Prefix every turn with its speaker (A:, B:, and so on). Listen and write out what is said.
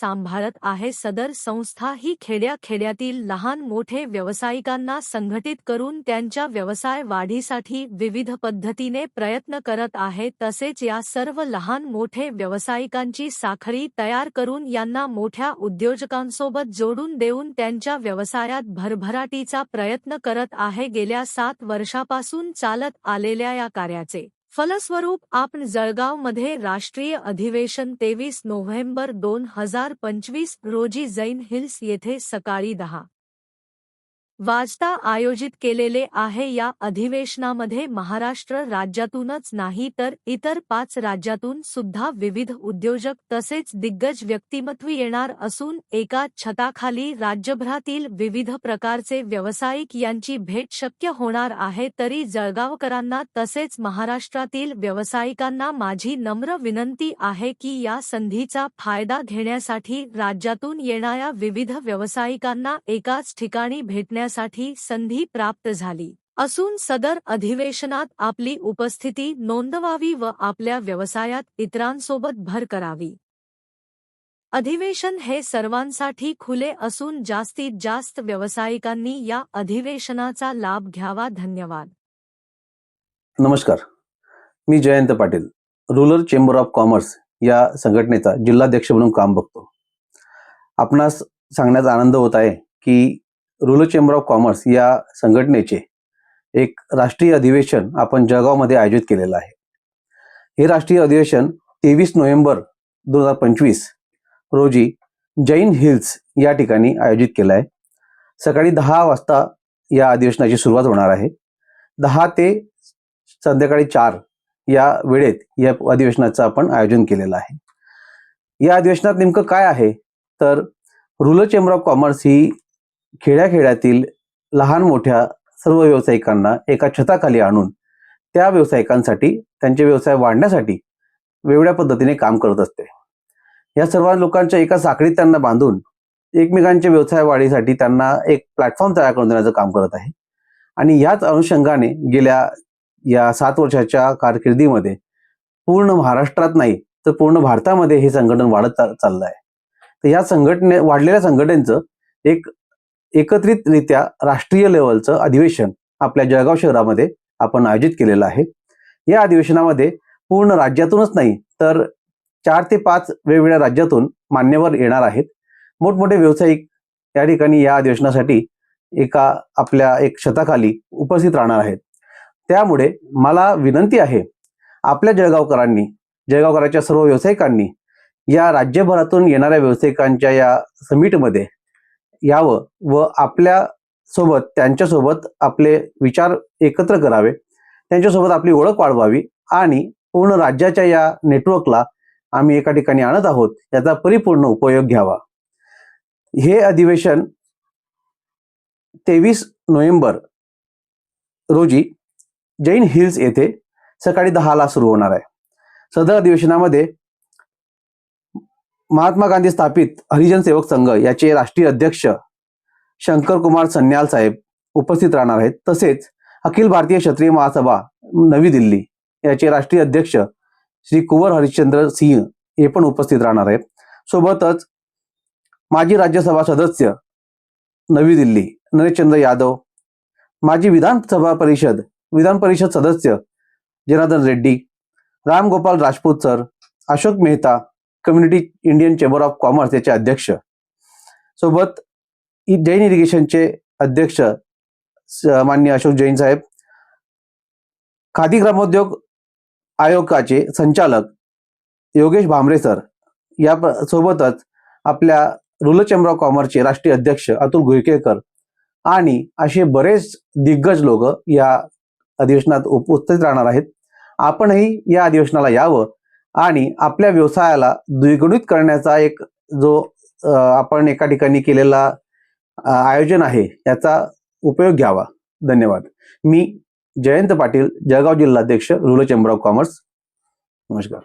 A: सांभाळत आहे. सदर संस्था ही खेड्याखेड्यातील लहान मोठे व्यावसायिकांना संघटित करून त्यांच्या व्यवसाय वाढीसाठी विविध पद्धतीने प्रयत्न करत आहे. तसेच या सर्व लहान मोठे व्यावसायिकांची साखळी तयार करून यांना मोठ्या उद्योजकांसोबत जोडून देऊन त्यांच्या व्यवसायात भरभराटीचा प्रयत्न करत आहे. गेल्या सात वर्षापासून चालत आलेल्या या कार्याचे फलस्वरूप आपण जळगावमध्ये राष्ट्रीय अधिवेशन तेवीस नोव्हेंबर दोन हजार पंचवीस रोजी जैन हिल्स येथे सकाळी दहा वाजता आयोजित केलेले आहे या अधिवेशनामध्ये महाराष्ट्र राज्यातूनच नाही तर इतर पाच राज्यातून सुद्धा विविध उद्योजक तसेच दिग्गज व्यक्तिमत्व येणार असून एका छताखाली राज्यभरातील विविध प्रकारचे व्यावसायिक यांची भेट शक्य होणार आहे तरी जळगावकरांना तसेच महाराष्ट्रातील व्यावसायिकांना माझी नम्र विनंती आहे की या संधीचा फायदा घेण्यासाठी राज्यातून येणाऱ्या विविध व्यावसायिकांना एकाच ठिकाणी भेटण्या करण्यासाठी संधी प्राप्त झाली. असून सदर अधिवेशनात आपली उपस्थिती नोंदवावी व आपल्या व्यवसायात इतरांसोबत भर करावी. अधिवेशन हे सर्वांसाठी खुले असून जास्तीत जास्त व्यावसायिकांनी या अधिवेशनाचा लाभ घ्यावा धन्यवाद.
B: नमस्कार. मी Jayant Patil rural chamber of commerce या संघटनेचा जिल्हाध्यक्ष म्हणून काम बघतो. आपणास सांगण्याचा आनंद होत आहे की रुरल चेंबर ऑफ कॉमर्स या संघटनेचे एक राष्ट्रीय अधिवेशन आपण जळगावमध्ये आयोजित केलेलं आहे. हे राष्ट्रीय अधिवेशन तेवीस नोव्हेंबर दोन हजार पंचवीस रोजी जैन हिल्स या ठिकाणी आयोजित केलं आहे. सकाळी दहा वाजता या अधिवेशनाची सुरुवात होणार आहे. दहा ते संध्याकाळी चार या वेळेत या अधिवेशनाचं आपण आयोजन केलेलं आहे. या अधिवेशनात नेमकं काय आहे? तर रुरल चेंबर ऑफ कॉमर्स ही खेड्याखेड्यातील लहान मोठ्या सर्व व्यावसायिकांना एका छताखाली आणून त्या व्यावसायिकांसाठी त्यांचे व्यवसाय वाढण्यासाठी वेगळ्या पद्धतीने काम करत असते. या सर्व लोकांच्या एका साखळीत त्यांना बांधून एकमेकांच्या व्यवसाय वाढीसाठी त्यांना एक प्लॅटफॉर्म तयार करून देण्याचं काम करत आहे. आणि याच अनुषंगाने गेल्या या सात वर्षाच्या कारकिर्दीमध्ये पूर्ण महाराष्ट्रात नाही तर पूर्ण भारतामध्ये हे संघटन वाढत चाललं आहे. तर या संघटने वाढलेल्या संघटनेचं एक एकत्रितरित्या राष्ट्रीय लेवलचं अधिवेशन आपल्या जळगाव शहरामध्ये आपण आयोजित केलेलं आहे. या अधिवेशनामध्ये पूर्ण राज्यातूनच नाही तर चार ते पाच वेगवेगळ्या राज्यातून मान्यवर येणार आहेत. मोठमोठे व्यावसायिक या ठिकाणी या अधिवेशनासाठी एका आपल्या एक शताखाली उपस्थित राहणार आहेत. त्यामुळे मला विनंती आहे आपल्या जळगावकरांनी जळगावकरांच्या सर्व व्यावसायिकांनी या राज्यभरातून येणाऱ्या व्यावसायिकांच्या या समिटमध्ये यावं व आपल्यासोबत त्यांच्यासोबत आपले विचार एकत्र करावे. त्यांच्यासोबत आपली ओळख वाढवावी आणि पूर्ण राज्याच्या या नेटवर्कला आम्ही एका ठिकाणी आणत आहोत याचा परिपूर्ण उपयोग घ्यावा. हे अधिवेशन तेवीस नोव्हेंबर रोजी जैन हिल्स येथे सकाळी दहाला सुरू होणार आहे. सदर अधिवेशनामध्ये महात्मा गांधी स्थापित हरिजन सेवक संघ याचे राष्ट्रीय अध्यक्ष शंकर कुमार सन्याल साहेब उपस्थित राहणार आहेत. तसेच अखिल भारतीय क्षत्रिय महासभा नवी दिल्ली याचे राष्ट्रीय अध्यक्ष श्री कुंवर हरिश्चंद्र सिंह हे पण उपस्थित राहणार आहेत. सोबतच माजी राज्यसभा सदस्य नवी दिल्ली नरेशचंद्र यादव माजी विधानसभा परिषद विधान परिषद सदस्य Janardhan Reddy Ramgopal Rajput sir Ashok Mehta community Indian chamber of commerce याचे अध्यक्ष. सोबत जैन इरिगेशनचे अध्यक्ष मान्य अशोक जैन साहेब. खादी ग्रामोद्योग आयोगाचे संचालक योगेश भांबरे सर. या सोबतच आपल्या रुरल चेंबर ऑफ कॉमर्सचे राष्ट्रीय अध्यक्ष अतुल गुईकेकर आणि असे बरेच दिग्गज लोक या अधिवेशनात उपस्थित राहणार आहेत. आपणही या अधिवेशनाला यावं आणि आपल्या व्यवसायाला द्विगुणित करण्याचा एक जो आपण एका ठिकाणी केलेला आयोजन आहे याचा उपयोग घ्यावा. धन्यवाद. मी जयंत पाटील जळगाव जिल्हाध्यक्ष रुरल चेंबर ऑफ कॉमर्स. नमस्कार.